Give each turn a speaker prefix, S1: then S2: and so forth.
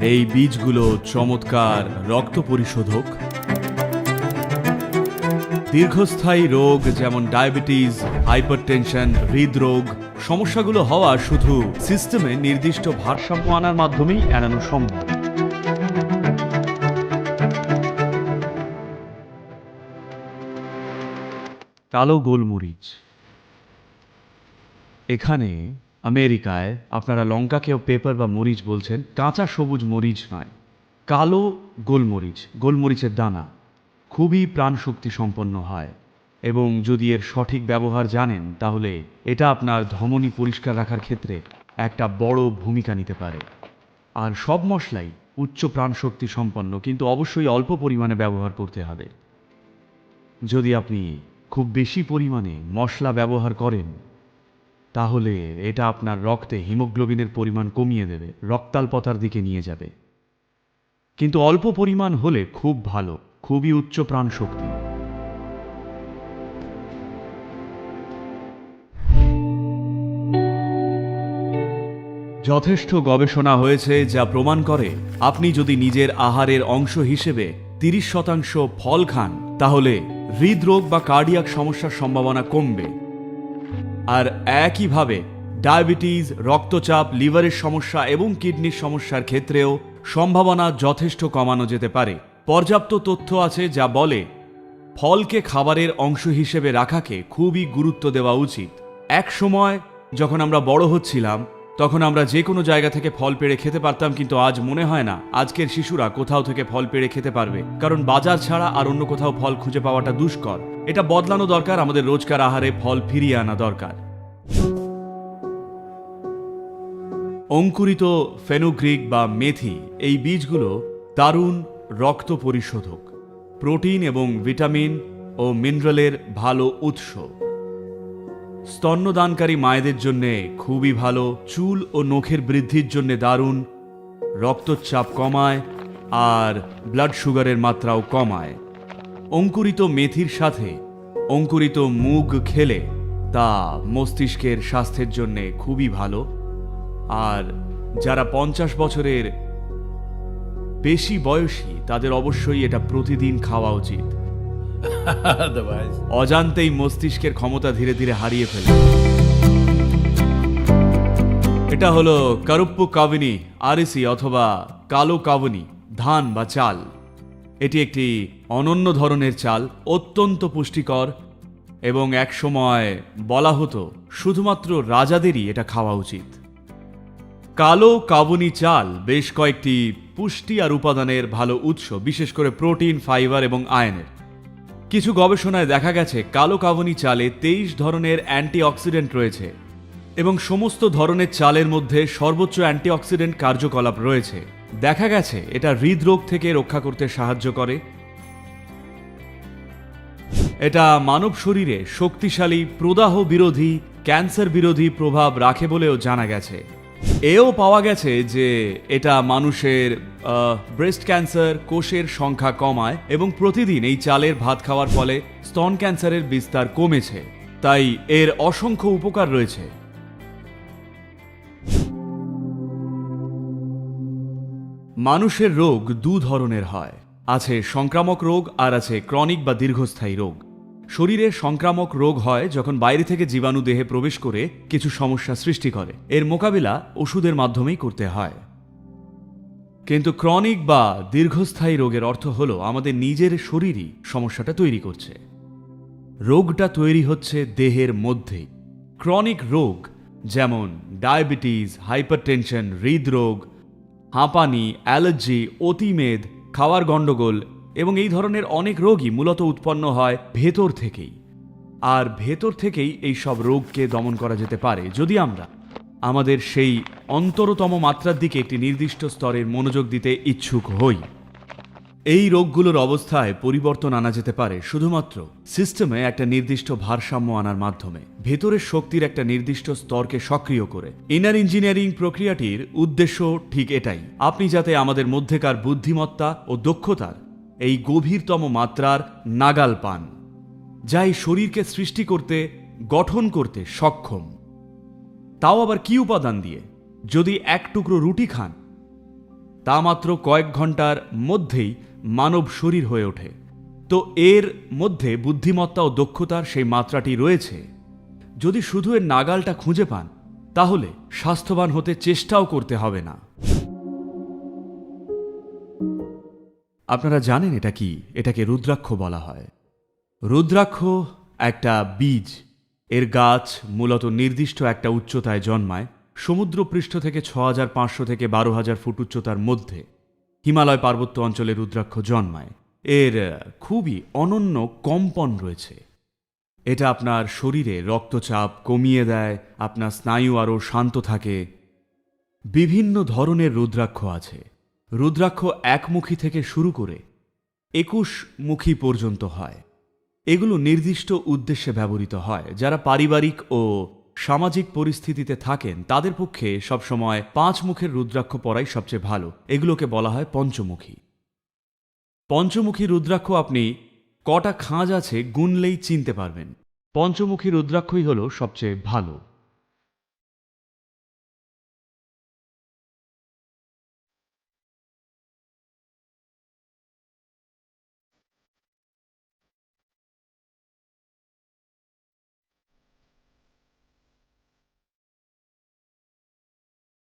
S1: এই বীজগুলো চমৎকার রক্ত পরিশোধক। দীর্ঘস্থায়ী রোগ যেমন ডায়াবেটিস, হাইপারটেনশন, হৃদরোগ, সমস্যাগুলো হওয়া শুধু সিস্টেমে নির্দিষ্ট ভারসাম্য আনার মাধ্যমেই এড়ানো সম্ভব। কালো গোলমরিচ। এখানে আমেরিকায় আপনারা লঙ্কাকেও পেপার বা মরিচ বলছেন, কাঁচা সবুজ মরিচ নয়, কালো গোলমরিচ, গোলমরিচের দানা খুবই প্রাণশক্তি সম্পন্ন হয়। এবং যদি এর সঠিক ব্যবহার জানেন, তাহলে এটা আপনার ধমনী পরিষ্কার রাখার ক্ষেত্রে একটা বড় ভূমিকা নিতে পারে। আর সব মশলাই উচ্চ প্রাণশক্তি সম্পন্ন, কিন্তু অবশ্যই অল্প পরিমাণে ব্যবহার করতে হবে। যদি আপনি খুব বেশি পরিমাণে মশলা ব্যবহার করেন তাহলে এটা আপনার রক্তে হিমোগ্লোবিনের পরিমাণ কমিয়ে দেবে, রক্তাল্পতার দিকে নিয়ে যাবে। কিন্তু অল্প পরিমাণ হলে খুব ভালো, খুবই উচ্চ প্রাণ শক্তি যথেষ্ট গবেষণা হয়েছে যা প্রমাণ করে আপনি যদি নিজের আহারের অংশ হিসেবে তিরিশ শতাংশ ফল খান, তাহলে হৃদরোগ বা কার্ডিয়াক সমস্যার সম্ভাবনা কমবে। আর একইভাবে ডায়াবেটিস, রক্তচাপ, লিভারের সমস্যা এবং কিডনির সমস্যার ক্ষেত্রেও সম্ভাবনা যথেষ্ট কমানো যেতে পারে। পর্যাপ্ত তথ্য আছে যা বলে, ফলকে খাবারের অংশ হিসেবে রাখাকে খুবই গুরুত্ব দেওয়া উচিত। এক সময় যখন আমরা বড় হচ্ছিলাম তখন আমরা যে কোনো জায়গা থেকে ফল পেড়ে খেতে পারতাম, কিন্তু আজ মনে হয় না আজকের শিশুরা কোথাও থেকে ফল পেড়ে খেতে পারবে। কারণ বাজার ছাড়া আর অন্য কোথাও ফল খুঁজে পাওয়াটা দুষ্কর। এটা বদলানো দরকার, আমাদের রোজকার আহারে ফল ফিরিয়ে আনা দরকার। অঙ্কুরিত ফেনুগ্রিক বা মেথি, এই বীজগুলো দারুণ রক্ত পরিশোধক। প্রোটিন এবং ভিটামিন ও মিনারেলের ভালো উৎস। স্তন্যদানকারী মায়েদের জন্যে খুবই ভালো, চুল ও নখের বৃদ্ধির জন্য দারুণ, রক্তচাপ কমায় আর ব্লাড সুগারের মাত্রাও কমায়। অঙ্কুরিত মেথির সাথে অঙ্কুরিত মুগ খেলে তা মস্তিষ্কের স্বাস্থ্যের জন্য খুবই ভালো। আর যারা পঞ্চাশ বছরের বেশি বয়সী, তাদের অবশ্যই এটা প্রতিদিন খাওয়া উচিত। অজান্তেই মস্তিষ্কের ক্ষমতা ধীরে ধীরে হারিয়ে ফেলে। এটা হলো কারুপ্পু কাবিনি আরিসি অথবা কালো কাবনি ধান বা চাল। এটি একটি অনন্য ধরনের চাল, অত্যন্ত পুষ্টিকর এবং একসময় বলা হতো শুধুমাত্র রাজাদেরই এটা খাওয়া উচিত। কালো কাবুনি চাল বেশ কয়েকটি পুষ্টি আর উপাদানের ভালো উৎস, বিশেষ করে প্রোটিন, ফাইবার এবং আয়নের। কিছু গবেষণায় দেখা গেছে, কালো কাবনি চালে তেইশ ধরনের অ্যান্টিঅক্সিডেন্ট রয়েছে এবং সমস্ত ধরনের চালের মধ্যে সর্বোচ্চ অ্যান্টিঅক্সিডেন্ট কার্যকলাপ রয়েছে। দেখা গেছে, এটা হৃদরোগ থেকে রক্ষা করতে সাহায্য করে। এটা মানব শরীরে শক্তিশালী, প্রদাহ বিরোধী, ক্যান্সার বিরোধী প্রভাব রাখে বলেও জানা গেছে। এও পাওয়া গেছে যে এটা মানুষের ব্রেস্ট ক্যান্সার কোষের সংখ্যা কমায় এবং প্রতিদিন এই চালের ভাত খাওয়ার ফলে স্তন ক্যান্সারের বিস্তার কমেছে। তাই এর অসংখ্য উপকার রয়েছে। মানুষের রোগ দু ধরনের হয়। আছে সংক্রামক রোগ আর আছে ক্রনিক বা দীর্ঘস্থায়ী রোগ। শরীরে সংক্রামক রোগ হয় যখন বাইরে থেকে জীবাণু দেহে প্রবেশ করে কিছু সমস্যা সৃষ্টি করে। এর মোকাবিলা ওষুধের মাধ্যমেই করতে হয়। কিন্তু ক্রনিক বা দীর্ঘস্থায়ী রোগের অর্থ হলো আমাদের নিজের শরীরই সমস্যাটা তৈরি করছে। রোগটা তৈরি হচ্ছে দেহের মধ্যেই। ক্রনিক রোগ যেমন ডায়াবেটিস, হাইপারটেনশন, হৃদরোগ, হাঁপানি, অ্যালার্জি, অতিমেদ, খাওয়ার গণ্ডগোল এবং এই ধরনের অনেক রোগই মূলত উৎপন্ন হয় ভেতর থেকেই। আর ভেতর থেকেই এই সব রোগকে দমন করা যেতে পারে। যদি আমরা আমাদের সেই অন্তরতম মাত্রার দিকে একটি নির্দিষ্ট স্তরের মনোযোগ দিতে ইচ্ছুক হই, এই রোগগুলোর অবস্থায় পরিবর্তন আনা যেতে পারে শুধুমাত্র সিস্টেমে একটা নির্দিষ্ট ভারসাম্য আনার মাধ্যমে। ভেতরের শক্তির একটা নির্দিষ্ট স্তরকে সক্রিয় করে। ইনার ইঞ্জিনিয়ারিং প্রক্রিয়াটির উদ্দেশ্য ঠিক এটাই। আপনি যাতে আমাদের মধ্যেকার বুদ্ধিমত্তা ও দক্ষতার এই গভীরতম মাত্রার নাগাল পান, যা এই শরীরকে সৃষ্টি করতে, গঠন করতে সক্ষম। তাও আবার কি উপাদান দিয়ে? যদি এক টুকরো রুটি খান, তা মাত্র কয়েক ঘণ্টার মধ্যেই মানব শরীর হয়ে ওঠে। তো এর মধ্যে বুদ্ধিমত্তা ও দক্ষতার সেই মাত্রাটি রয়েছে। যদি শুধু এর নাগালটা খুঁজে পান, তাহলে স্বাস্থ্যবান হতে চেষ্টাও করতে হবে না। আপনারা জানেন এটা কি? এটাকে রুদ্রাক্ষ বলা হয়। রুদ্রাক্ষ একটা বীজ। এর গাছ মূলত নির্দিষ্ট একটা উচ্চতায় জন্মায় সমুদ্রপৃষ্ঠ থেকে ছ হাজার পাঁচশো থেকে বারো হাজার ফুট উচ্চতার মধ্যে। হিমালয় পার্বত্য অঞ্চলে রুদ্রাক্ষ জন্মায়। এর খুবই অনন্য কম্পন রয়েছে। এটা আপনার শরীরে রক্তচাপ কমিয়ে দেয়, আপনার স্নায়ু আরও শান্ত থাকে। বিভিন্ন ধরনের রুদ্রাক্ষ আছে। রুদ্রাক্ষ একমুখী থেকে শুরু করে একুশ মুখী পর্যন্ত হয়। এগুলো নির্দিষ্ট উদ্দেশ্যে ব্যবহৃত হয়। যারা পারিবারিক ও সামাজিক পরিস্থিতিতে থাকেন, তাদের পক্ষে সবসময় পাঁচ মুখের রুদ্রাক্ষ পরাই সবচেয়ে ভালো। এগুলোকে বলা হয় পঞ্চমুখী। পঞ্চমুখী রুদ্রাক্ষ আপনি কটা খাঁজ আছে গুনলেই চিনতে পারবেন। পঞ্চমুখী রুদ্রাক্ষই হল সবচেয়ে ভালো।